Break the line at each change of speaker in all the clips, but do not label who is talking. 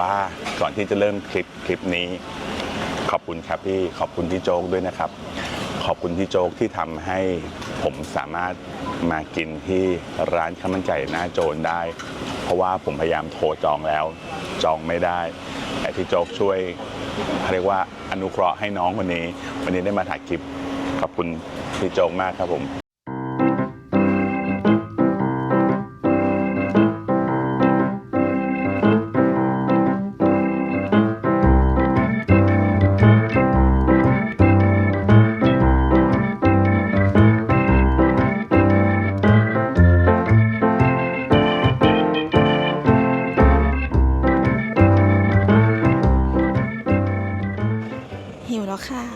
ว่าก่อนที่จะเริ่มคลิปคลิปนี้ ขอบคุณครับพี่ขอบคุณพี่โจ๊กด้วยนะครับ ขอบคุณพี่โจ๊กที่ทำให้ผมสามารถมากินที่ร้านข้าวมันไก่หน้าโจรได้ เพราะว่าผมพยายามโทรจองแล้ว จองไม่ได้แต่พี่โจ๊กช่วยเรียกว่าอนุเคราะห์ให้น้องคนนี้ วันนี้ได้มาถ่ายคลิปขอบคุณพี่โจ๊กมากครับผม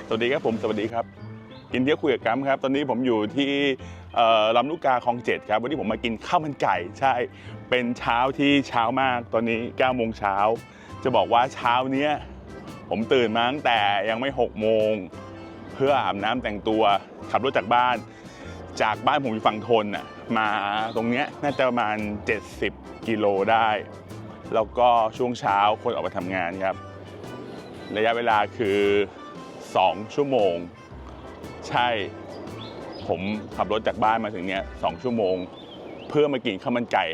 สวัสดีครับผมสวัสดีครับกินเที่ยวคุยกับกัมครับ ตอนนี้ผมอยู่ที่ลำลูกกาคลองเจ็ดครับ วันนี้ผมมากินข้าวมันไก่ใช่ เป็นเช้าที่เช้ามากตอนนี้9ก้าโมงเช้า จะบอกว่าเช้าเนี้ยผมตื่นมาตั้งแต่ยังไม่6กโมง เพื่ออาบน้ำแต่งตัวขับรถจากบ้าน จากบ้านผมอยู่ฝั่งทนน่ะมาตรงเนี้ยน่าจะประมาณ 70 กิโลได้ แล้วก็ช่วงเช้าคนออกมาทำงานครับ ระยะเวลาคือ 2 ชั่วโมง ใช่ ผมขับรถจากบ้านมาถึงเนี้ยสองชั่วโมง เพื่อมากินข้าวมันไก่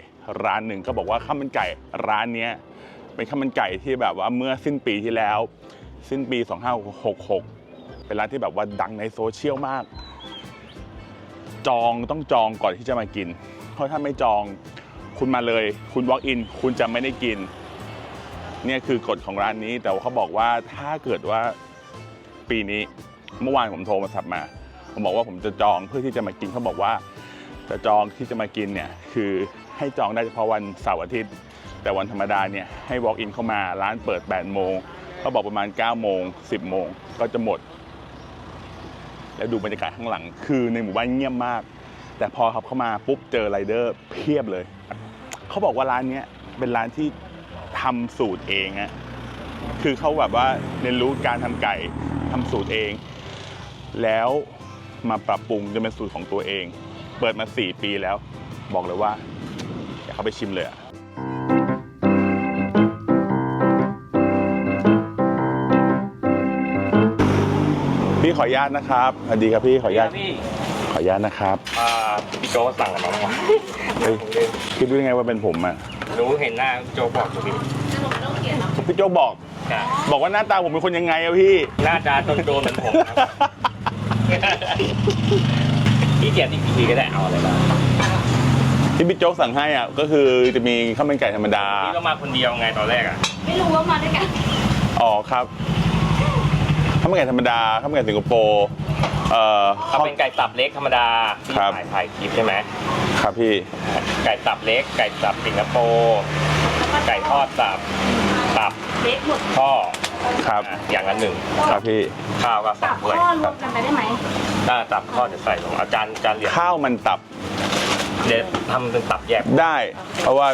ร้านหนึ่งก็บอกว่าข้าวมันไก่ร้านเนี้ยเป็นข้าวมันไก่ที่แบบว่าเมื่อสิ้นปีที่แล้ว สิ้นปี 2566 เป็นร้านที่แบบว่าดังในโซเชียลมาก จองต้องจองก่อนที่จะมากิน เพราะถ้าไม่จองคุณมาเลย คุณ walk in คุณจะไม่ได้กิน เนี่ยคือกฎของร้านนี้ แต่ว่าเขาบอกว่าถ้าเกิดว่า ปีนี้ เมื่อวานผมโทรมาสับมา ผมบอกว่าผมจะจองเพื่อที่จะมากินเขาบอกว่า จะจองที่จะมากินเนี่ยคือให้จองได้เฉพาะวันเสาร์อาทิตย์ แต่วันธรรมดาเนี่ยให้ walk in เข้ามาร้านเปิด 8 โมงเขาบอกประมาณ 9 โมง 10 โมงก็จะหมด แล้วดูบรรยากาศข้างหลัง คือในหมู่บ้านเงียบมาก แต่พอขับเข้ามาปุ๊บเจอไรเดอร์เพียบเลย เขาบอกว่าร้านเนี้ยเป็นร้านที่ทำสูตรเองอะคือเขาแบบว่าเรียนรู้การทำไก่ ทำสูตรเอง แล้วมาปรับปรุงจนเป็นสูตรของตัวเอง เปิดมา 4 ปีแล้ว บอกเลยว่า อยากเข้าไปชิมเลยอะพี่ขออนุญาตนะครับสวัสดีครับพี่ขออนุญาต
พี่
ขออนุญาตนะครับ
อ่าพี่โจสั่งอะไรมาบ้างวะ
เฮ้ยคิดรู้ยังไงว่าเป็นผมอะ
รู้เห็นหน้าพี่โจบอกอยู่พี่
พี่โจ๊กบอก
ใช่
บอกว่าหน้าตาผมเป็นคนยังไงอะพี่
หน้าตาโจนๆเหมือนผมครับพี่เกียรติอีกทีก็ได้เอาอะไรบ้าง
ที่พี่โจ๊กสั่งให้อะก็คือจะมีข้าวมันไก่ธรรมดา
พี่ก็มาคนเดียวไงตอนแรกอะ
ไม่รู้ว่ามาด้วยกัน
อ๋อครับข้าวมันไก่ธรรมดาข้าวมันไก่สิงคโปร์เอ่อ
ถ้าเป็นไก่สับเล็กธรรมดาพี่
ครับ
ถ่ายถ่ายคลิปใช่ไหม
ครับพี่
ไก่สับเล็ก ไก่สับสิงคโปร์ไก่ทอดสับสับ
เล็กหมด
ข้อ
ครับ
อะอย่างละหนึ่ง
ครับพี่
ข้าวก็สั
ตั
บบด้วย
ข้อรวมกันไปได้ไหม
ถ้าสับข้อจะใส่ลงอาจารย์อาจารย์เหรียญ
ข้าวมันตับ
เดี๋ยวทำเป็นสับแยก
ได้ เพราะว่า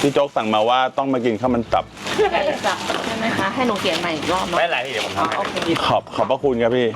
พี่โจ๊กสั่งมาว่าต้องมากินข้าวมันตับ
ไก่สับใช่ไหมคะ ให้หนูเขียนใหม่อีกรอบเนาะ
ไม่เป็นไรพี่เดี๋ยวผม
อ๋อ
ทำให้
โอเค
ขอบขอบพระคุณครับพี่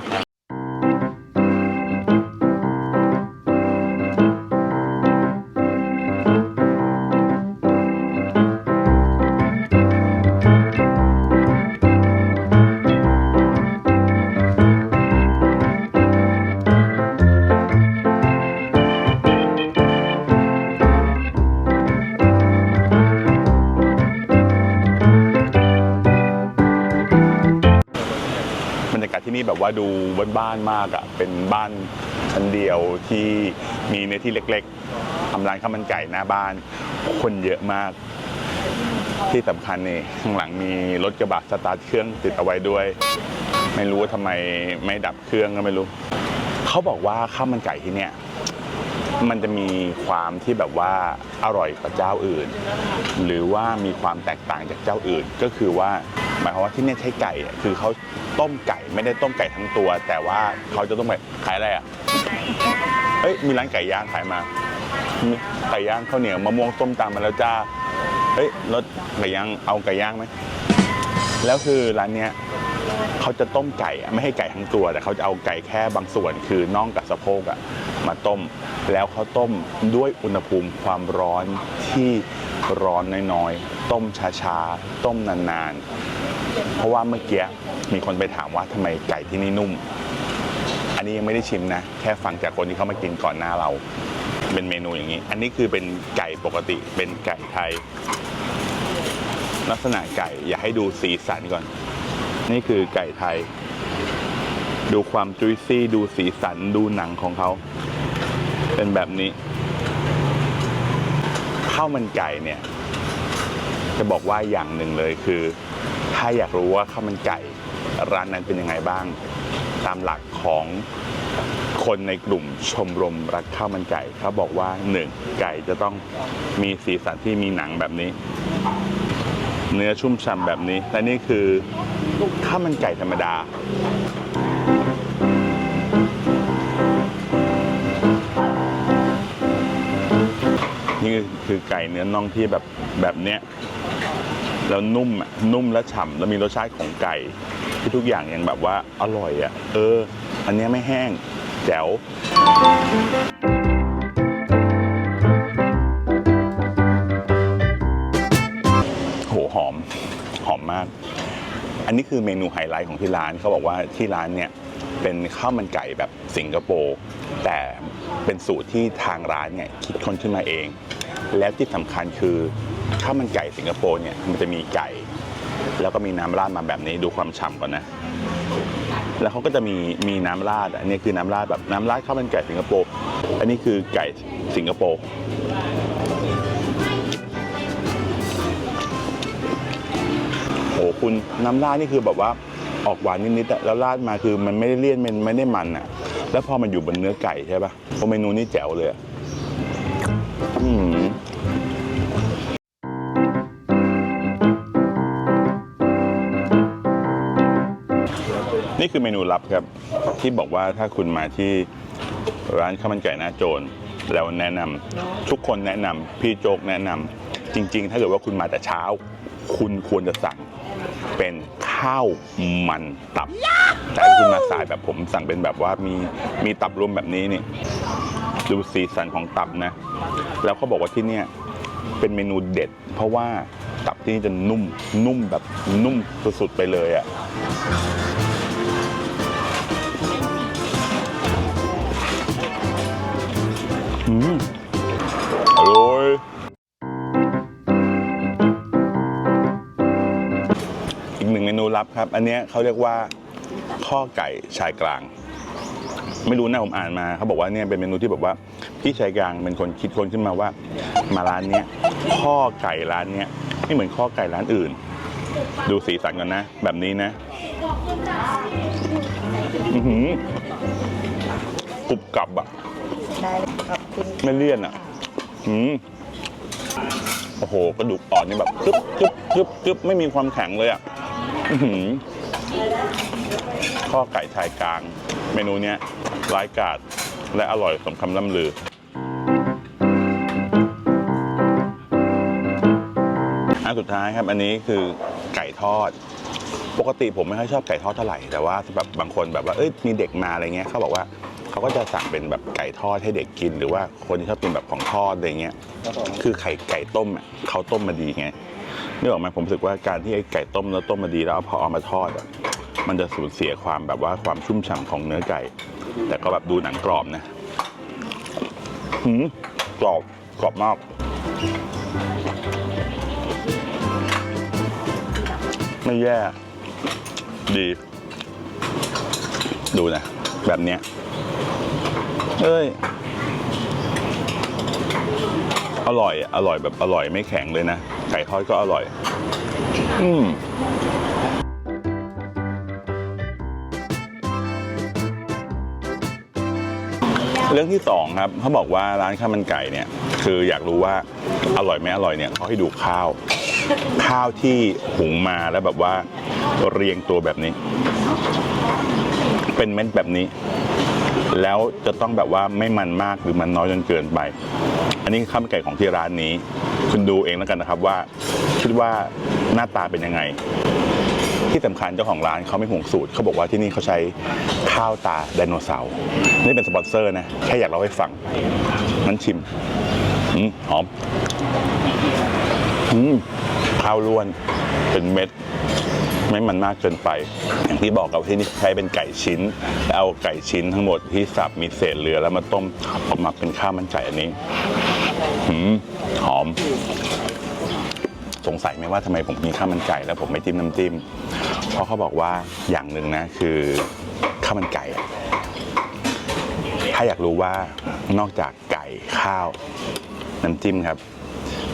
นี่แบบว่าดูบ้านๆมากอะ่ะเป็นบ้านชั้นเดียวที่มีเนื้อที่เล็กๆทำร้านข้าวมันไก่หน้าบ้าน คนเยอะมาก ที่สำคัญนี่ข้างหลังมีรถกระบะสตาร์ทเครื่องติดเอาไว้ด้วย ไม่รู้ว่าทำไมไม่ดับเครื่องก็ไม่รู้ เขาบอกว่าข้าวมันไก่ที่เนี่ย มันจะมีความที่แบบว่าอร่อยกว่าเจ้าอื่น หรือว่ามีความแตกต่างจากเจ้าอื่น ก็คือว่าหมายความว่าที่นี่ใช้ไก่คือเขาต้มไก่ไม่ได้ต้มไก่ทั้งตัว แต่ว่าเขาจะต้มไก่ขายอะไรอะเฮ้ยมีร้านไก่ย่างขายมาไก่ย่างข้าวเหนียวมะม่วงต้มตำมาแล้วจ้าเฮ้ยรถไก่ย่างเอาไก่ย่างไหม แล้วคือร้านเนี้ยเขาจะต้มไก่อะไม่ให้ไก่ทั้งตัว แต่เขาจะเอาไก่แค่บางส่วนคือน่องกับสะโพกอะมาต้ม แล้วเขาต้มด้วยอุณหภูมิความร้อนที่ร้อนน้อยๆ ต้มช้าๆ ต้มนานๆ เพราะว่าเมื่อกี้มีคนไปถามว่าทำไมไก่ที่นี่นุ่ม อันนี้ยังไม่ได้ชิมนะ แค่ฟังจากคนที่เขามากินก่อนหน้าเรา เป็นเมนูอย่างนี้ อันนี้คือเป็นไก่ปกติเป็นไก่ไทย ลักษณะไก่อยากให้ดูสีสันก่อน นี่คือไก่ไทย ดูความจุยซี่ ดูสีสัน ดูหนังของเขา เป็นแบบนี้ข้าวมันไก่เนี่ย จะบอกว่าอย่างหนึ่งเลยคือ ถ้าอยากรู้ว่าข้าวมันไก่ร้านนั้นเป็นยังไงบ้าง ตามหลักของคนในกลุ่มชมรมรักข้าวมันไก่เขาบอกว่าหนึ่งไก่จะต้องมีสีสันที่มีหนังแบบนี้ เนื้อชุ่มฉ่ำแบบนี้ และนี่คือข้าวมันไก่ธรรมดา นี่คือไก่เนื้อน่องที่แบบแบบเนี้ยแล้วนุ่มอะนุ่มและฉ่ำแล้วมีรสชาติของไก่ ที่ทุกอย่างยังแบบว่าอร่อยอะ เออ อันเนี้ยไม่แห้ง แจ๋วาก อันนี้คือเมนูไฮไลท์ของที่ร้านเขาบอกว่าที่ร้านเนี่ยเป็นข้าวมันไก่แบบสิงคโปร์แต่เป็นสูตรที่ทางร้านเนี่ยคิดค้นขึ้นมาเอง แล้วที่สำคัญคือข้าวมันไก่สิงคโปร์เนี่ยมันจะมีไก่ แล้วก็มีน้ำราดมาแบบนี้ดูความฉ่ำก่อนนะ แล้วเขาก็จะมีมีน้ำราดอันนี้คือน้ำราดแบบน้ำราดข้าวมันไก่สิงคโปร์อันนี้คือไก่สิงคโปร์ คุณน้ำราดนี่คือแบบว่าออกหวานนิดๆแล้วราดมาคือมันไม่ได้เลี่ยนมันไม่ได้มันอะแล้วพอมันอยู่บนเนื้อไก่ใช่ปะโอเมนูนี่แจ๋วเลยอืมนี่คือเมนูลับครับ ที่บอกว่าถ้าคุณมาที่ร้านข้าวมันไก่หน้าโจรแล้วแนะนำทุกคนแนะนำพี่โจ๊กแนะนำจริง ๆ ถ้าเกิดว่าคุณมาแต่เช้า คุณควรจะสั่ง เป็นข้าวมันตับ แต่ถ้าคุณมาสายแบบผมสั่งเป็นแบบว่ามีมีตับรวมแบบนี้นี่ดูสีสันของตับนะ แล้วเขาบอกว่าที่เนี่ยเป็นเมนูเด็ด เพราะว่าตับที่นี่จะนุ่มนุ่มแบบนุ่มสุดๆไปเลยอะ่ะอืม ลับครับ อันเนี้ยเขาเรียกว่าข้อไก่ชายกลาง ไม่รู้นะผมอ่านมาเขาบอกว่าเนี่ยเป็นเมนูที่แบบว่าพี่ชายกลางเป็นคนคิดค้นขึ้นมาว่า มาร้านเนี้ยข้อไก่ร้านเนี้ยไม่เหมือนข้อไก่ร้านอื่น ดูสีสันกันนะ แบบนี้นะอือหือกรุบกรับอะ
ได้เลยขอบคุณ
ไม่เลี่ยนอะอืมโอ้โหกระดูกอ่อนนี่แบบกึบกึบกึบกึบไม่มีความแข็งเลยอะอื้อหือ ข้อไก่ชายกลาง เมนูเนี้ยร้ายกาจและอร่อยสมคำล่ำลือ อันสุดท้ายครับ อันนี้คือไก่ทอด ปกติผมไม่ค่อยชอบไก่ทอดเท่าไหร่ แต่ว่าแบบบางคนแบบว่าเอ้ยมีเด็กมาอะไรเงี้ยเขาบอกว่าเขาก็จะสั่งเป็นแบบไก่ทอดให้เด็กกิน หรือว่าคนที่ชอบกินแบบของทอดอะไรเงี้ย คือไข่ไก่ต้มอะเขาต้มมาดีไง นี่ออกไหมาผมรู้สึกว่าการที่ไอ้ไก่ต้มแล้วต้มมาดีแล้วพอเอามาทอดอะมันจะสูญเสียความแบบว่าความชุ่มฉ่ำของเนื้อไก่ แต่ก็แบบดูหนังกรอบนะหืมกรอบกรอบมากไม่แย่ดี ดูนะ แบบเนี้ยเอ้ย อร่อย อร่อยแบบอร่อยไม่แข็งเลยนะ ไก่ทอดก็อร่อย อืมเรื่องที่สองครับเขาบอกว่าร้านข้าวมันไก่เนี่ย คืออยากรู้ว่าอร่อยไม่อร่อยเนี่ยเขาให้ดูข้าว ข้าวที่หุงมาแล้วแบบว่าเรียงตัวแบบนี้ เป็นเม็ดแบบนี้ แล้วจะต้องแบบว่าไม่มันมากหรือมันน้อยจนเกินไป อันนี้ข้าวมันไก่ของที่ร้านนี้ คุณดูเองแล้วกันนะครับว่า คิดว่าหน้าตาเป็นยังไง ที่สำคัญเจ้าของร้านเขาไม่ห่วงสูตรเขาบอกว่าที่นี่เขาใช้ข้าวตาไดโนเสาร์นี่เป็นสปอนเซอร์นะแค่อยากเล่าให้ฟังนั้นชิมหอมอืมข้าวล้วนเป็นเม็ดไม่มันมากเกินไป อย่างที่บอกกับที่นี่ใช้เป็นไก่ชิ้น แล้วเอาไก่ชิ้นทั้งหมดที่สับมีเศษเหลือแล้วมาต้มออกมาเป็นข้าวมันไก่อันนี้ หืมหอม สงสัยไหมว่าทำไมผมกินข้าวมันไก่แล้วผมไม่จิ้มน้ำจิ้ม เพราะเขาบอกว่าอย่างหนึ่งนะคือข้าวมันไก่ ถ้าอยากรู้ว่านอกจากไก่ข้าว น้ำจิ้มครับ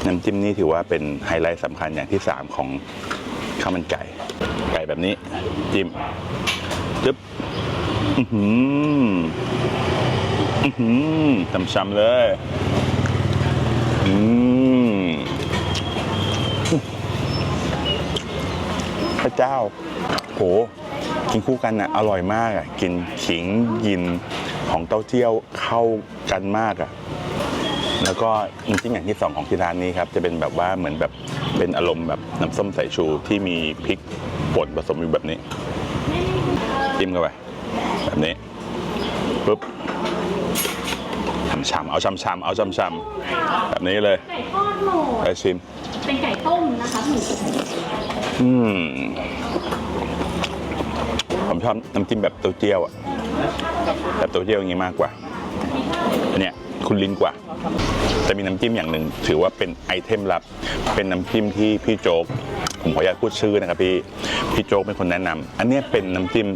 น้ำจิ้มนี่ถือว่าเป็นไฮไลท์สำคัญอย่างที่ 3 ของข้าวมันไก่ ไก่แบบนี้ จิ้มจึ๊บอือหือ อือหือช้ำๆเลย อืมพระเจ้า โห กินคู่กันน่ะอร่อยมากอะ กินขิงยินของเต้าเจี้ยวเข้ากันมากอะ แล้วก็น้ำจิ้มอย่างที่สองของที่ร้านนี้ครับ จะเป็นแบบว่าเหมือนแบบเป็นอารมณ์แบบน้ำส้มสายชูที่มีพริกป่นผสมอยู่แบบนี้ จิ้มเข้าไปแบบนี้ปุ๊บ ช่ำๆเอาช่ำๆเอาช่ำๆแบบนี้เลย
ไก่ทอดโหลด
ไปชิม
เป็นไก่ต้มนะคะหมู
อืมผมชอบน้ำจิ้มแบบเต้าเจี้ยวอะแบบเต้าเจี้ยวอย่างนี้มากกว่าอันเนี้ยคุณลิ้นกว่า จะมีน้ำจิ้มอย่างหนึ่ง ถือว่าเป็นไอเทมลับ เป็นน้ำจิ้มที่พี่โจ๊ก ผมขออนุญาตพูดชื่อนะครับพี่พี่โจ๊กเป็นคนแนะนำอันเนี้ยเป็นน้ำจิ้ม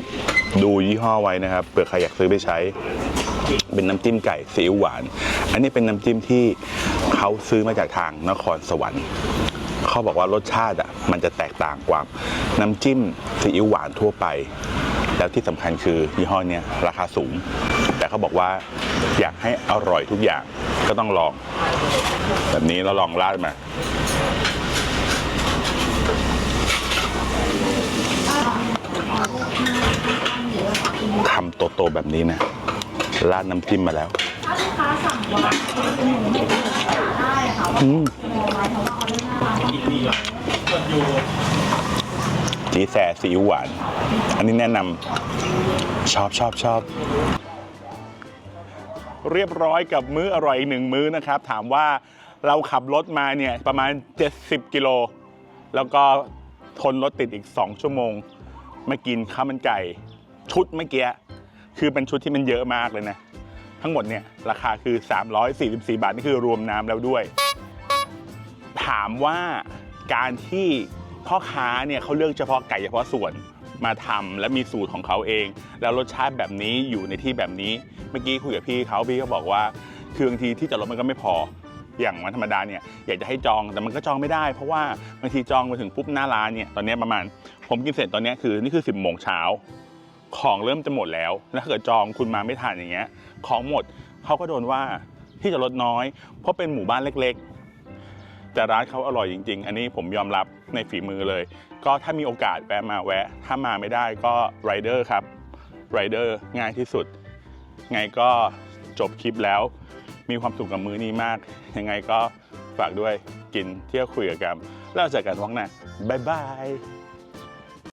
ดูยี่ห้อไว้นะครับเผื่อใครอยากซื้อไปใช้ เป็นน้ำจิ้มไก่ซีอิ๊วหวาน อันนี้เป็นน้ำจิ้มที่เขาซื้อมาจากทางนครสวรรค์เขาบอกว่ารสชาติอะมันจะแตกต่างกว่าน้ำจิ้มซีอิ๊วหวานทั่วไป แล้วที่สำคัญคือยี่ห้อเนี้ยราคาสูง แต่เขาบอกว่าอยากให้อร่อยทุกอย่างก็ต้องลอง แบบนี้เราลองราดมาคำโตๆแบบนี้นะ ราดน้ำจิ้มมาแล้ว
ถ้าลูกค้าสั่งว่าเป็นหมูเด็กได้ค่ะ
อืม
หมายถึงว่าออเดอร์หน้าร้าน
จีแซซีอิ๊วหวาน อันนี้แนะนำชอบชอบชอบเรียบร้อยกับมื้ออร่อยอีกหนึ่งมื้อนะครับ ถามว่าเราขับรถมาเนี่ยประมาณ 70 กิโล แล้วก็ทนรถติดอีก 2 ชั่วโมง มากินข้าวมันไก่ ชุดเมื่อกี้ คือเป็นชุดที่มันเยอะมากเลยนะ ทั้งหมดเนี่ยราคาคือ 344 บาท นี่คือรวมน้ำแล้วด้วย ถามว่าการที่พ่อค้าเนี่ยเขาเลือกเฉพาะไก่เฉพาะส่วนมาทำและมีสูตรของเขาเอง แล้วรสชาติแบบนี้อยู่ในที่แบบนี้ เมื่อกี้คุยกับพี่เขาพี่เขาบอกว่าคือบางทีที่จอดรถมันก็ไม่พออย่างวันธรรมดาเนี่ยอยากจะให้จองแต่มันก็จองไม่ได้ เพราะว่าบางทีจองมาถึงปุ๊บหน้าร้านเนี่ยตอนนี้ประมาณ ผมกินเสร็จตอนนี้คือนี่คือ 10บโมงเช้า ของเริ่มจะหมดแล้ว แล้วถ้าเกิดจองคุณมาไม่ทันอย่างเงี้ย ของหมดเขาก็โดนว่าที่จอดน้อย เพราะเป็นหมู่บ้านเล็กๆ แต่ร้านเขาอร่อยจริง ๆ อันนี้ผมยอมรับในฝีมือเลย ก็ถ้ามีโอกาสแวะมาแวะ ถ้ามาไม่ได้ก็ไรเดอร์ครับไรเดอร์ง่ายที่สุด ไงก็จบคลิปแล้ว มีความสุขกับมื้อนี้มาก ยังไงก็ฝากด้วยกินเที่ยวคุยกับกันแล้วเจอกันวังหน้าบ๊ายบาย